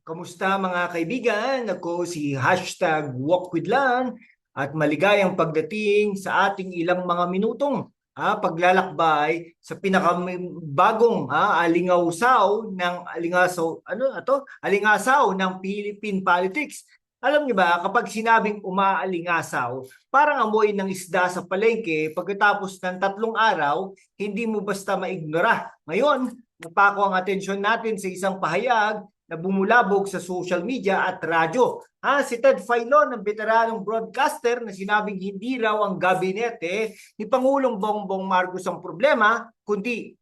Kamusta mga kaibigan? Ako si hashtag Walk with Lan at maligayang pagdating sa ating ilang mga minutong ah, paglalakbay sa pinakabagong ah, alingaw-saw ng alingasaw ano ato alingasaw ng Philippine politics. Alam niyo ba, kapag sinabing umaalingasaw, parang amoy ng isda sa palengke pagkatapos ng tatlong araw, hindi mo basta maignora. Ngayon, napako ang atensyon natin sa isang pahayag na bumulabog sa social media at radyo. Ah, si Ted Filon, ang veteranong broadcaster na sinabing hindi raw ang gabinete ni Pangulong Bongbong Marcos ang problema, kundi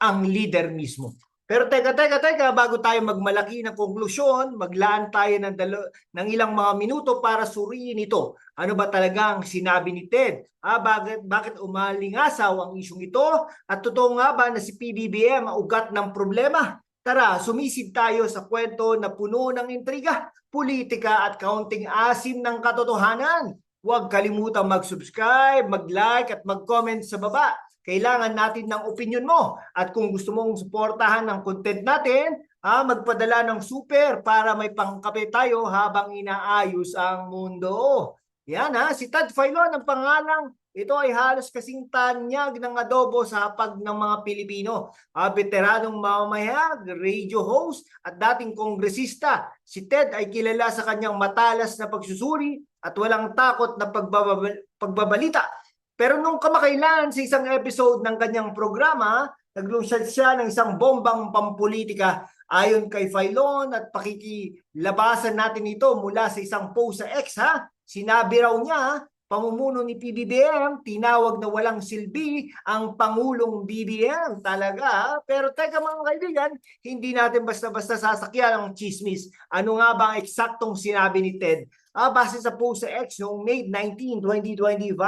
ang leader mismo. Pero teka, teka, teka, bago tayo magmalaki ng konklusyon, maglaan tayo ng, dalo, ng ilang mga minuto para suriin ito. Ano ba talaga ang sinabi ni Ted? Ah, bakit, bakit umalingasaw ang isyong ito? At totoo nga ba na si PBBM ang ugat ng problema? Tara, sumisid tayo sa kwento na puno ng intriga, politika at kaunting asim ng katotohanan. Huwag kalimutang mag-subscribe, mag-like at mag-comment sa baba. Kailangan natin ng opinion mo. At kung gusto mong suportahan ng content natin, ah, magpadala ng super para may pangkape tayo habang inaayos ang mundo. Yan ha, si Tad Filon ang pangalang ito ay halos kasing tanyag ng adobo sa hapag ng mga Pilipino. Uh, veteranong mamamahayag, radio host at dating kongresista. Si Ted ay kilala sa kanyang matalas na pagsusuri at walang takot na pagbabal- pagbabalita. Pero nung kamakailan sa isang episode ng kanyang programa, naglunsad siya ng isang bombang pampolitika ayon kay Filon at pakikilabasan natin ito mula sa isang post sa X ha. Sinabi raw niya pamumuno ni PBBM, tinawag na walang silbi ang Pangulong BBM talaga. Pero teka mga kaibigan, hindi natin basta-basta sasakyan ang chismis. Ano nga ba ang eksaktong sinabi ni Ted? Ah, base sa post sa X noong May 19, 2025.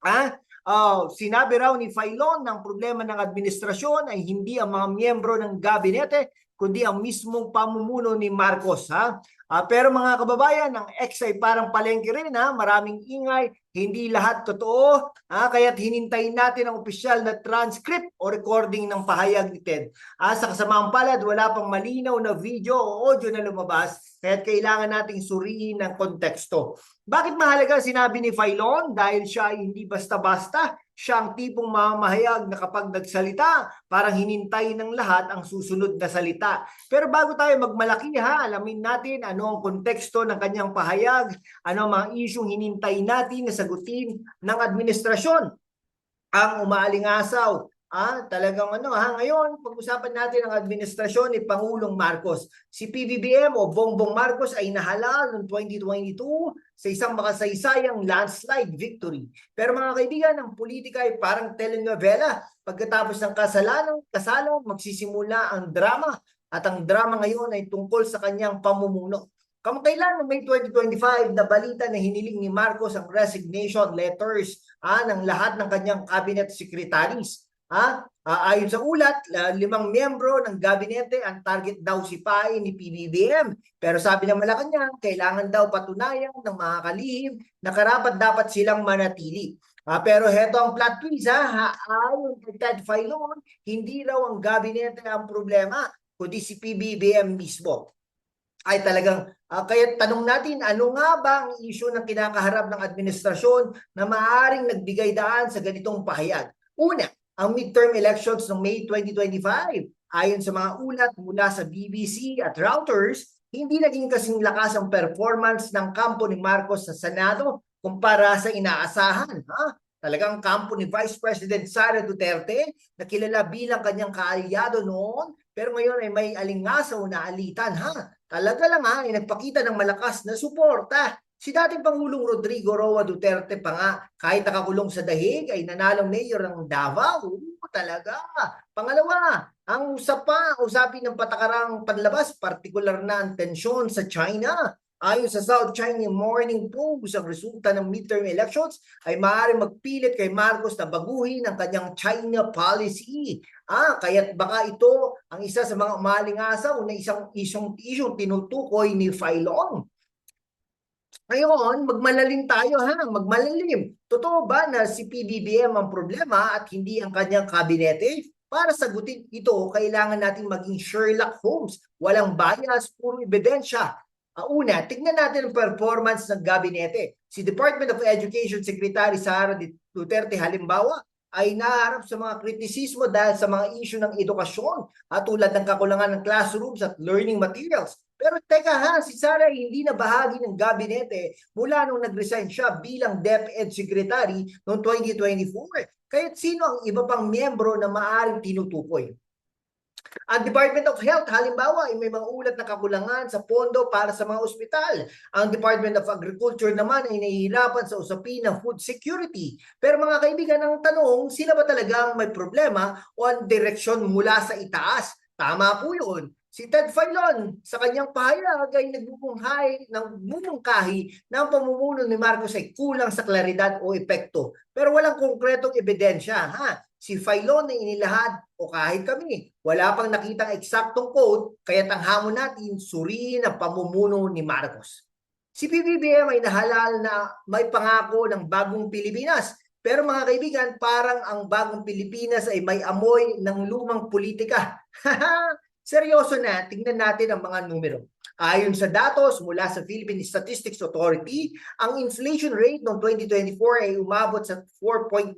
Ah, uh, sinabi raw ni Filon ng problema ng administrasyon ay hindi ang mga miyembro ng gabinete kundi ang mismong pamumuno ni Marcos ha Uh, pero mga kababayan, ang X ay parang palengke rin ha, maraming ingay, hindi lahat totoo, ha? kaya't hinintayin natin ang opisyal na transcript o recording ng pahayag ni Ted. Ah, sa kasamaang palad, wala pang malinaw na video o audio na lumabas, kaya't kailangan nating suriin ang konteksto. Bakit mahalaga sinabi ni Filon? Dahil siya hindi basta-basta, siya ang tipong mamahayag na kapag nagsalita, parang hinintay ng lahat ang susunod na salita. Pero bago tayo magmalaki ha, alamin natin ano ang konteksto ng kanyang pahayag, ano ang mga isyong hinintay natin na sagutin ng administrasyon. Ang umaalingasaw Ah, talagang ano ha, ngayon pag-usapan natin ang administrasyon ni Pangulong Marcos. Si PBBM o Bongbong Marcos ay nahalal noong 2022 sa isang makasaysayang landslide victory. Pero mga kaibigan, ang politika ay parang telenovela. Pagkatapos ng kasalanan, kasalan, magsisimula ang drama at ang drama ngayon ay tungkol sa kanyang pamumuno. Kamakailan noong May 2025 na balita na hiniling ni Marcos ang resignation letters ah, ng lahat ng kanyang cabinet secretaries. Ha? Uh, ayon sa ulat, uh, limang miyembro ng gabinete ang target daw si PAI ni PBBM. Pero sabi ng Malacanang, kailangan daw patunayan ng mga kalihim na karapat dapat silang manatili. Uh, pero heto ang plot twist ha, ayon kay Ted Filon, hindi raw ang gabinete ang problema, kundi si PBBM mismo. Ay talagang, uh, kaya tanong natin, ano nga ba ang issue ng kinakaharap ng administrasyon na maaaring nagbigay daan sa ganitong pahayag? Una, ang midterm elections ng May 2025. Ayon sa mga ulat mula sa BBC at Reuters, hindi naging kasing lakas ang performance ng kampo ni Marcos sa Senado kumpara sa inaasahan. Ha? Talagang kampo ni Vice President Sara Duterte na kilala bilang kanyang kaalyado noon pero ngayon ay may alingasaw na alitan ha. Talaga lang ha, ay nagpakita ng malakas na suporta Si dating Pangulong Rodrigo Roa Duterte pa nga, kahit nakakulong sa dahig, ay nanalong mayor ng Davao. Oo, talaga. Pangalawa, ang usap pa, usapin ng patakarang panlabas, partikular na ang tensyon sa China. Ayon sa South China Morning Post, ang resulta ng midterm elections ay maaaring magpilit kay Marcos na baguhin ang kanyang China policy. Ah, kaya't baka ito ang isa sa mga umalingasaw na isang isyong isyong tinutukoy ni Filon. Ngayon, magmalalim tayo ha, magmalalim. Totoo ba na si PBBM ang problema at hindi ang kanyang kabinete? Para sagutin ito, kailangan natin maging Sherlock Holmes. Walang bias, puro ebidensya. Ah, una, tignan natin ang performance ng gabinete. Si Department of Education Secretary Sara Duterte halimbawa ay naharap sa mga kritisismo dahil sa mga issue ng edukasyon at tulad ng kakulangan ng classrooms at learning materials. Pero teka ha, si Sara ay hindi na bahagi ng gabinete mula nung nag-resign siya bilang DepEd Secretary noong 2024. Kaya't sino ang iba pang miyembro na maaaring tinutukoy? Ang Department of Health, halimbawa, ay may mga ulat na kakulangan sa pondo para sa mga ospital. Ang Department of Agriculture naman ay nahihirapan sa usapin ng food security. Pero mga kaibigan, ang tanong, sila ba talagang may problema o ang direksyon mula sa itaas? Tama po yun. Si Ted Filon, sa kanyang pahayag ay nagbubunghay ng bumungkahi na ang pamumuno ni Marcos ay kulang sa klaridad o epekto. Pero walang konkretong ebidensya. Ha? Si Filon na inilahad o kahit kami, wala pang nakitang eksaktong quote, kaya ang hamon natin suriin ang pamumuno ni Marcos. Si PBBM ay nahalal na may pangako ng bagong Pilipinas. Pero mga kaibigan, parang ang bagong Pilipinas ay may amoy ng lumang politika. Seryoso na, tingnan natin ang mga numero. Ayon sa datos mula sa Philippine Statistics Authority, ang inflation rate noong 2024 ay umabot sa 4.9%.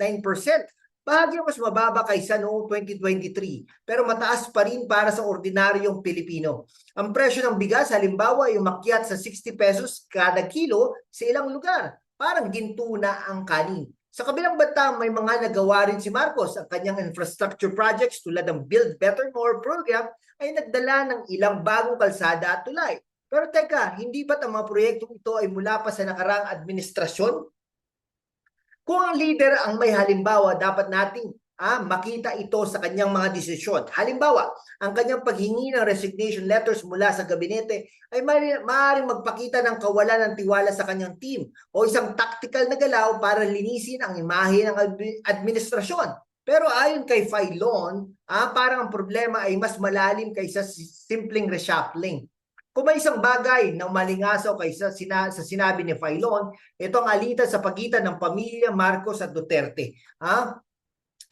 Bahagyo mas mababa kaysa noong 2023, pero mataas pa rin para sa ordinaryong Pilipino. Ang presyo ng bigas halimbawa ay umakyat sa 60 pesos kada kilo sa ilang lugar. Parang ginto na ang kanin. Sa kabilang banda, may mga nagawa rin si Marcos. Ang kanyang infrastructure projects tulad ng Build Better More program ay nagdala ng ilang bagong kalsada at tulay. Pero teka, hindi ba't ang mga proyektong ito ay mula pa sa nakarang administrasyon? Kung ang leader ang may halimbawa, dapat nating ah, makita ito sa kanyang mga desisyon. Halimbawa, ang kanyang paghingi ng resignation letters mula sa gabinete ay maaaring magpakita ng kawalan ng tiwala sa kanyang team o isang tactical na galaw para linisin ang imahe ng administrasyon. Pero ayon kay Filon, ah, parang ang problema ay mas malalim kaysa simpleng reshuffling. Kung may isang bagay na malingasaw kaysa sina, sa sinabi ni Filon, ito ang alitan sa pagitan ng pamilya Marcos at Duterte. Ha?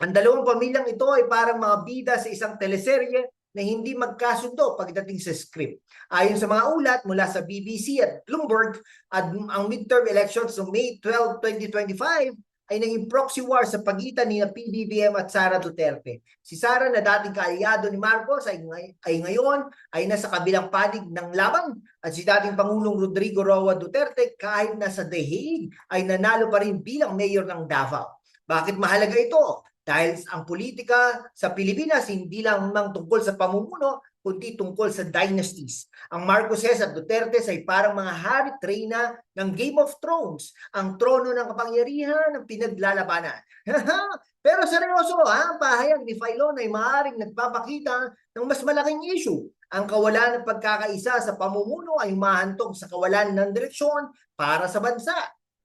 Ang dalawang pamilyang ito ay parang mga bida sa isang teleserye na hindi magkasundo pagdating sa script. Ayon sa mga ulat mula sa BBC at Bloomberg, at ang midterm elections noong May 12, 2025 ay naging proxy war sa pagitan ni PBBM at Sara Duterte. Si Sara na dating kaalyado ni Marcos ay, ay ngayon ay nasa kabilang panig ng laban at si dating Pangulong Rodrigo Roa Duterte kahit nasa The Hague ay nanalo pa rin bilang mayor ng Davao. Bakit mahalaga ito? Dahil ang politika sa Pilipinas hindi lang mang tungkol sa pamumuno, kundi tungkol sa dynasties. Ang Marcoses at Duterte ay parang mga hari treyna ng Game of Thrones, ang trono ng kapangyarihan ng pinaglalabanan. Pero seryoso, ha? ang pahayag ni Filon ay maaaring nagpapakita ng mas malaking issue. Ang kawalan ng pagkakaisa sa pamumuno ay mahantog sa kawalan ng direksyon para sa bansa.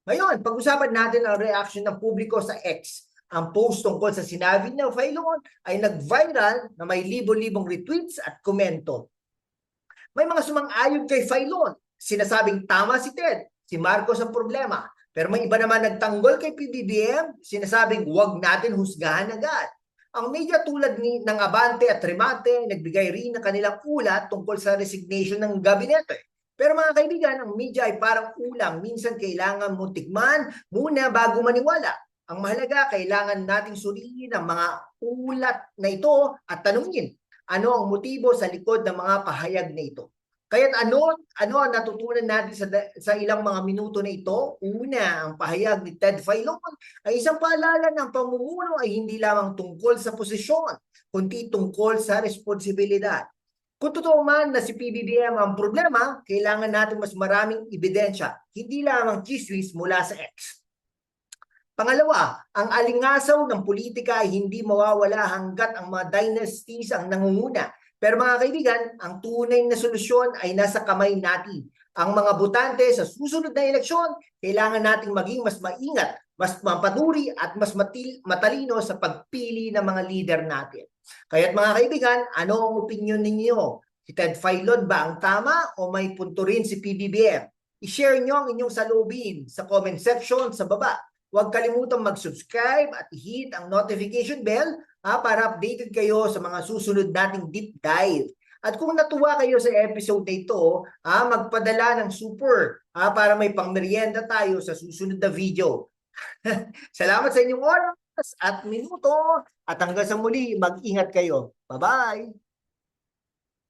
Ngayon, pag-usapan natin ang reaction ng publiko sa X ang post tungkol sa sinabi ng Filon ay nag-viral na may libo-libong retweets at komento. May mga sumang-ayon kay Filon. Sinasabing tama si Ted, si Marcos ang problema. Pero may iba naman nagtanggol kay PBBM, sinasabing huwag natin husgahan agad. Ang media tulad ni ng Abante at Remate nagbigay rin ng kanilang ulat tungkol sa resignation ng gabinete. Pero mga kaibigan, ang media ay parang ulam. Minsan kailangan mo tikman muna bago maniwala. Ang mahalaga, kailangan nating suriin ang mga ulat na ito at tanungin ano ang motibo sa likod ng mga pahayag na ito. Kaya ano, ano ang natutunan natin sa, sa ilang mga minuto na ito? Una, ang pahayag ni Ted Filon ay isang paalala ng pamumuno ay hindi lamang tungkol sa posisyon, kundi tungkol sa responsibilidad. Kung totoo man na si PBBM ang problema, kailangan natin mas maraming ebidensya, hindi lamang chismis mula sa X. Pangalawa, ang alingasaw ng politika ay hindi mawawala hanggat ang mga dynasties ang nangunguna. Pero mga kaibigan, ang tunay na solusyon ay nasa kamay natin. Ang mga botante sa susunod na eleksyon, kailangan nating maging mas maingat, mas mapanuri at mas matalino sa pagpili ng mga leader natin. Kaya't mga kaibigan, ano ang opinion ninyo? Si Ted Filon ba ang tama o may punto rin si PBBM? I-share nyo ang inyong salubin sa comment section sa baba. Huwag kalimutang mag-subscribe at hit ang notification bell ah, para updated kayo sa mga susunod nating deep dive. At kung natuwa kayo sa episode na ito, ah, magpadala ng super ah, para may pangmerienda tayo sa susunod na video. Salamat sa inyong oras at minuto at hanggang sa muli, mag-ingat kayo. Bye-bye!